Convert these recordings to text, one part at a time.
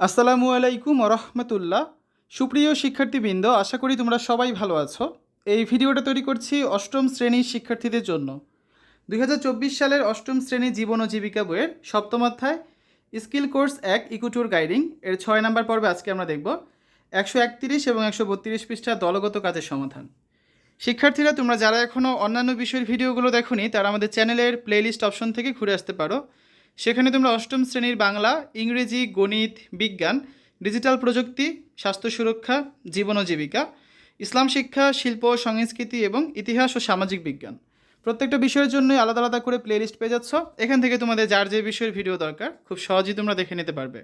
আসসালামু আলাইকুম রহমতুল্লাহ। সুপ্রিয় শিক্ষার্থীবৃন্দ, আশা করি তোমরা সবাই ভালো আছো। এই ভিডিওটা তৈরি করছি অষ্টম শ্রেণির শিক্ষার্থীদের জন্য। দু হাজার চব্বিশ সালের অষ্টম শ্রেণি জীবন ও জীবিকা বইয়ের সপ্তম অধ্যায়, স্কিল কোর্স এক, ইকুটুর গাইডিং। এর ছয় নম্বর পর্বে আজকে আমরা দেখব একশো একত্রিশ এবং একশো বত্রিশ পৃষ্ঠা দলগত কাজের সমাধান। শিক্ষার্থীরা, তোমরা যারা এখনও অন্যান্য বিষয়ের ভিডিওগুলো দেখোনি, তারা আমাদের চ্যানেলের প্লেলিস্ট অপশন থেকে ঘুরে আসতে পারো। সেখানে তোমরা অষ্টম শ্রেণির বাংলা, ইংরেজি, গণিত, বিজ্ঞান, ডিজিটাল প্রযুক্তি, স্বাস্থ্য সুরক্ষা, জীবন ও জীবিকা, ইসলাম শিক্ষা, শিল্প, সংস্কৃতি এবং ইতিহাস ও সামাজিক বিজ্ঞান। প্রত্যেকটা বিষয়ের জন্যই আলাদা আলাদা করে প্লেলিস্ট পেয়ে যাচ্ছ। এখান থেকে তোমাদের যার যে বিষয়ের ভিডিও দরকার, খুব সহজেই তোমরা দেখে নিতে পারবে।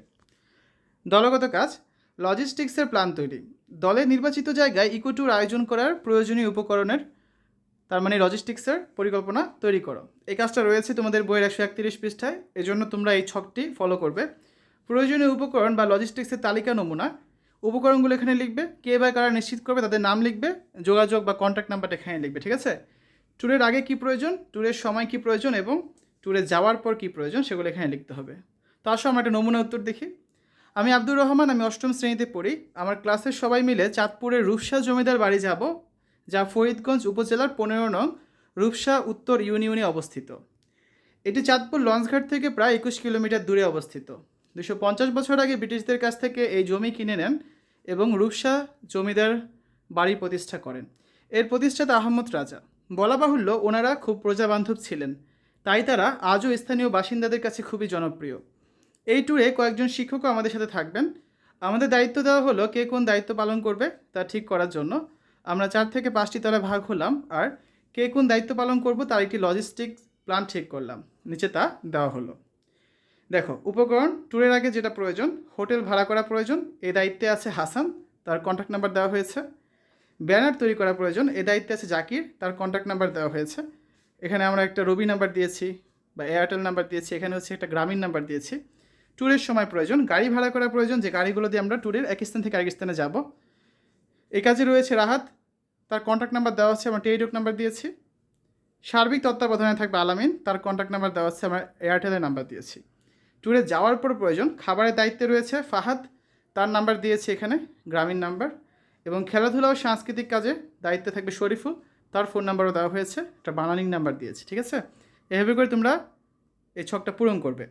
দলগত কাজ লজিস্টিক্সের প্ল্যান তৈরি। দলের নির্বাচিত জায়গায় ইকোট্যুর আয়োজন করার প্রয়োজনীয় উপকরণের তার মানে লজিস্টিক্সের পরিকল্পনা তৈরি করো। এই কাজটা রয়েছে তোমাদের বইয়ের একশো একত্রিশ পৃষ্ঠায়। এজন্য তোমরা এই ছকটি ফলো করবে। প্রয়োজনীয় উপকরণ বা লজিস্টিক্সের তালিকা নমুনা। উপকরণগুলো এখানে লিখবে, কে বা কারা নিশ্চিত করবে, তাদের নাম লিখবে, যোগাযোগ বা কন্ট্যাক্ট নাম্বারটা এখানে লিখবে, ঠিক আছে? ট্যুরের আগে কি প্রয়োজন ট্যুরের সময় কি প্রয়োজন এবং ট্যুরে যাওয়ার পর কি প্রয়োজন সেগুলো এখানে লিখতে হবে। তো আসো আমরা একটা নমুনা উত্তর দেখি। আমি আব্দুর রহমান, আমি অষ্টম শ্রেণীতে পড়ি। আমার ক্লাসের সবাই মিলে চাঁদপুরের রূপসা জমিদার বাড়ি যাব। যা ফরিদগঞ্জ উপজেলার পনেরো নং রূপসা উত্তর ইউনিয়নে অবস্থিত। এটি চাঁদপুর লঞ্চঘাট থেকে প্রায় একুশ কিলোমিটার দূরে অবস্থিত। দুশো পঞ্চাশ বছর আগে ব্রিটিশদের কাছ থেকে এই জমি কিনে নেন এবং রূপসা জমিদার বাড়ি প্রতিষ্ঠা করেন। এর প্রতিষ্ঠাতা আহমদ রাজা। বলা বাহুল্য, ওনারা খুব প্রজাবান্ধব ছিলেন। তাই তারা আজও স্থানীয় বাসিন্দাদের কাছে খুবই জনপ্রিয়। এই ট্যুরে কয়েকজন শিক্ষকও আমাদের সাথে থাকবেন। আমাদের দায়িত্ব দেওয়া হলো কে কোন দায়িত্ব পালন করবে তা ঠিক করার জন্য। আমরা চার থেকে পাঁচটি তলা ভাগ হলাম আর কে কোন দায়িত্ব পালন করব তার একটি লজিস্টিক প্ল্যান ঠিক করলাম। নিচে তা দেওয়া হলো। দেখো, উপকরণ ট্যুরের আগে যেটা প্রয়োজন হোটেল ভাড়া করা প্রয়োজন, এ দায়িত্বে আছে হাসান, তার কন্ট্যাক্ট নাম্বার দেওয়া হয়েছে। ব্যানার তৈরি করা প্রয়োজন এই দায়িত্বে আছে জাকির, তার কন্ট্যাক্ট নাম্বার দেওয়া হয়েছে। এখানে আমরা একটা রবি নাম্বার দিয়েছি বা এয়ারটেল নাম্বার দিয়েছি, এখানে হচ্ছে একটা গ্রামীণ নাম্বার দিয়েছি। ট্যুরের সময় প্রয়োজন, গাড়ি ভাড়া করা প্রয়োজন, যে গাড়িগুলো দিয়ে আমরা ট্যুরের এক স্থান থেকে আরেক স্থানে যাব। এই কাজে রয়েছে রাহাত। তার কন্ট্যাক্ট নাম্বার দেওয়া হচ্ছে আমরা টেলিটক নাম্বার দিয়েছি। সার্বিক তত্ত্বাবধানে থাকবে আলামিন, তার কন্ট্যাক্ট নাম্বার দেওয়া হচ্ছে আমরা এয়ারটেলের নাম্বার দিয়েছি। ট্যুরে যাওয়ার পর প্রয়োজন, খাবারের দায়িত্বে রয়েছে ফাহাদ। তার নাম্বার দিয়েছি এখানে, গ্রামীণ নাম্বার এবং খেলাধুলা ও সাংস্কৃতিক কাজে দায়িত্বে থাকবে শরীফুল। তার ফোন নাম্বারও দেওয়া হয়েছে, একটা বানানিং নাম্বার দিয়েছি, ঠিক আছে? এভাবে করে তোমরা এই ছকটা পূরণ করবে।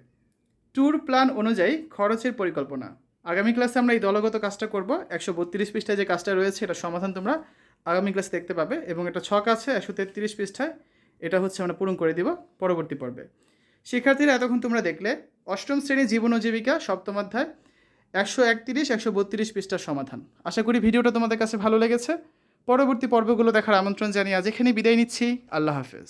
ট্যুর প্ল্যান অনুযায়ী খরচের পরিকল্পনা। আগামী ক্লাসে আমরা এই দলগত কাজটা করব। একশো বত্রিশ পৃষ্ঠায় যে কাজটা রয়েছে এটা সমাধান তোমরা আগামী ক্লাসে দেখতে পাবে এবং এটা ছক আছে একশো তেত্রিশ পৃষ্ঠায়। এটা হচ্ছে আমরা পূরণ করে দিব পরবর্তী পর্বে। শিক্ষার্থীরা, এতক্ষণ তোমরা দেখলে অষ্টম শ্রেণি জীবন ও জীবিকা, সপ্তম অধ্যায়, একশো একত্রিশ, একশো বত্রিশ পৃষ্ঠার সমাধান। আশা করি ভিডিওটা তোমাদের কাছে ভালো লেগেছে। পরবর্তী পর্বগুলো দেখার আমন্ত্রণ জানিয়ে আজ এখানে বিদায় নিচ্ছি। আল্লাহ হাফেজ।